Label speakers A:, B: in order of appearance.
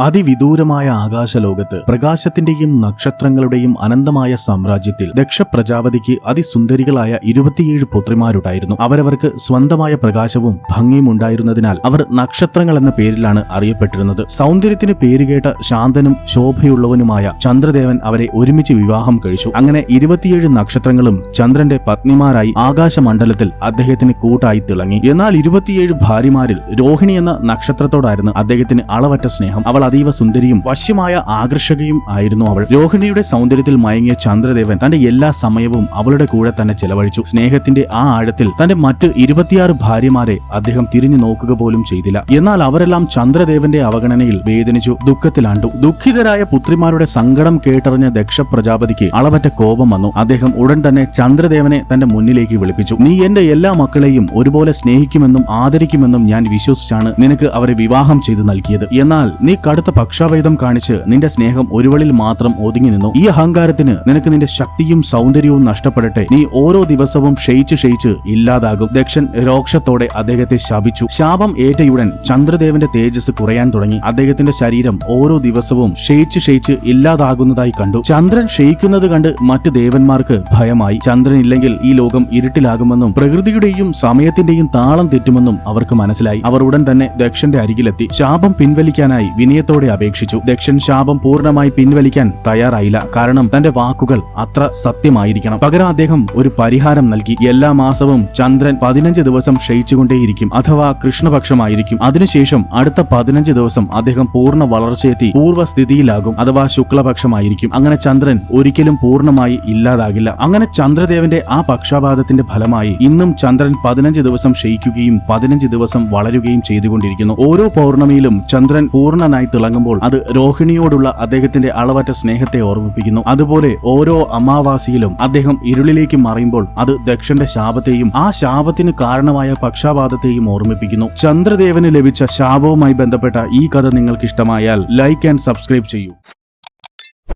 A: അതിവിദൂരമായ ആകാശലോകത്ത് പ്രകാശത്തിന്റെയും നക്ഷത്രങ്ങളുടെയും അനന്തമായ സാമ്രാജ്യത്തിൽ ദക്ഷ പ്രജാപതിക്ക് അതിസുന്ദരികളായ ഇരുപത്തിയേഴ് പുത്രിമാരുണ്ടായിരുന്നു. അവരവർക്ക് സ്വന്തമായ പ്രകാശവും ഭംഗിയും ഉണ്ടായിരുന്നതിനാൽ അവർ നക്ഷത്രങ്ങൾ എന്ന പേരിലാണ് അറിയപ്പെട്ടിരുന്നത്. സൗന്ദര്യത്തിന് പേരുകേട്ട ശാന്തനും ശോഭയുള്ളവനുമായ ചന്ദ്രദേവൻ അവരെ ഒരുമിച്ച് വിവാഹം കഴിച്ചു. അങ്ങനെ ഇരുപത്തിയേഴ് നക്ഷത്രങ്ങളും ചന്ദ്രന്റെ പത്നിമാരായി ആകാശമണ്ഡലത്തിൽ അദ്ദേഹത്തിന് കൂട്ടായി തിളങ്ങി. എന്നാൽ ഇരുപത്തിയേഴ് ഭാര്യമാരിൽ രോഹിണി എന്ന നക്ഷത്രത്തോടായിരുന്നു അദ്ദേഹത്തിന് അളവറ്റ സ്നേഹം. അവൾ അതീവ സുന്ദരിയും വശ്യമായ ആകർഷകയും ആയിരുന്നു അവൾ. രോഹിണിയുടെ സൗന്ദര്യത്തിൽ മയങ്ങിയ ചന്ദ്രദേവൻ തന്റെ എല്ലാ സമയവും അവളുടെ കൂടെ തന്നെ ചെലവഴിച്ചു. സ്നേഹത്തിന്റെ ആ ആഴത്തിൽ തന്റെ മറ്റ് ഇരുപത്തിയാറ് ഭാര്യമാരെ അദ്ദേഹം തിരിഞ്ഞു നോക്കുക പോലും ചെയ്തില്ല. എന്നാൽ അവരെല്ലാം ചന്ദ്രദേവന്റെ അവഗണനയിൽ വേദനിച്ചു ദുഃഖത്തിലാണ്ടു. ദുഃഖിതരായ പുത്രിമാരുടെ സങ്കടം കേട്ടറിഞ്ഞ ദക്ഷ പ്രജാപതിക്ക് അളവറ്റ കോപം വന്നു. അദ്ദേഹം ഉടൻ തന്നെ ചന്ദ്രദേവനെ തന്റെ മുന്നിലേക്ക് വിളിപ്പിച്ചു. നീ എന്റെ എല്ലാ മക്കളെയും ഒരുപോലെ സ്നേഹിക്കുമെന്നും ആദരിക്കുമെന്നും ഞാൻ വിശ്വസിച്ചാണ് നിനക്ക് അവരെ വിവാഹം ചെയ്തു നൽകിയത്. എന്നാൽ നീ കടുത്ത പക്ഷാഭേദം കാണിച്ച് നിന്റെ സ്നേഹം ഒരുവളിൽ മാത്രം ഒതുങ്ങി നിന്നു. ഈ അഹങ്കാരത്തിന് നിനക്ക് നിന്റെ ശക്തിയും സൗന്ദര്യവും നഷ്ടപ്പെടട്ടെ. നീ ഓരോ ദിവസവും ക്ഷയിച്ച് ക്ഷയിച്ച് ഇല്ലാതാകും. ദക്ഷൻ രോക്ഷത്തോടെ അദ്ദേഹത്തെ ശപിച്ചു. ശാപം ഏറ്റയുടൻ ചന്ദ്രദേവന്റെ തേജസ് കുറയാൻ തുടങ്ങി. അദ്ദേഹത്തിന്റെ ശരീരം ഓരോ ദിവസവും ക്ഷയിച്ച് ക്ഷയിച്ച് ഇല്ലാതാകുന്നതായി കണ്ടു. ചന്ദ്രൻ ക്ഷയിക്കുന്നത് കണ്ട് മറ്റ് ദേവന്മാർക്ക് ഭയമായി. ചന്ദ്രൻ ഇല്ലെങ്കിൽ ഈ ലോകം ഇരുട്ടിലാകുമെന്നും പ്രകൃതിയുടെയും സമയത്തിന്റെയും താളം തെറ്റുമെന്നും അവർക്ക് മനസ്സിലായി. അവർ ഉടൻ തന്നെ ദക്ഷന്റെ അരികിലെത്തി. ശാപം പിൻവലിക്കാനായി വിനയത്തോടെ അപേക്ഷിച്ചു. ദക്ഷൻ ശാപം പൂർണമായി പിൻവലിക്കാൻ തയ്യാറായില്ല. കാരണം തന്റെ വാക്കുകൾ അത്ര സത്യമായിരിക്കണം. പകരം അദ്ദേഹം ഒരു പരിഹാരം നൽകി. എല്ലാ മാസവും ചന്ദ്രൻ പതിനഞ്ച് ദിവസം ക്ഷയിച്ചുകൊണ്ടേയിരിക്കും. അഥവാ കൃഷ്ണപക്ഷമായിരിക്കും. അതിനുശേഷം അടുത്ത പതിനഞ്ച് ദിവസം അദ്ദേഹം പൂർണ വളർച്ചയെത്തി പൂർവസ്ഥിതിയിലാകും അഥവാ ശുക്ലപക്ഷമായിരിക്കും. അങ്ങനെ ചന്ദ്രൻ ഒരിക്കലും പൂർണമായി ഇല്ലാതാകില്ല. അങ്ങനെ ചന്ദ്രദേവന്റെ ആ പക്ഷാപാതത്തിന്റെ ഫലമായി ഇന്നും ചന്ദ്രൻ പതിനഞ്ച് ദിവസം ക്ഷയിക്കുകയും പതിനഞ്ച് ദിവസം വളരുകയും ചെയ്തുകൊണ്ടിരിക്കുന്നു. ഓരോ പൗർണമിയിലും ചന്ദ്രൻ പൂർണനായി തിളങ്ങുമ്പോൾ അത് രോഹിണിയോടുള്ള അദ്ദേഹത്തിന്റെ അളവറ്റ സ്നേഹത്തെ ഓർമ്മിപ്പിക്കുന്നു. അതുപോലെ ഓരോ അമാവാസിയിലും അദ്ദേഹം ഇരുളിലേക്ക് മറിയുമ്പോൾ അത് ദക്ഷന്റെ ശാപത്തെയും ആ ശാപത്തിന് കാരണമായ പക്ഷാപാതത്തെയും ഓർമ്മിപ്പിക്കുന്നു. ചന്ദ്രദേവന് ലഭിച്ച ശാപവുമായി ബന്ധപ്പെട്ട ഈ കഥ നിങ്ങൾക്ക് ഇഷ്ടമായാൽ ലൈക്ക് ആൻഡ് സബ്സ്ക്രൈബ് ചെയ്യൂ.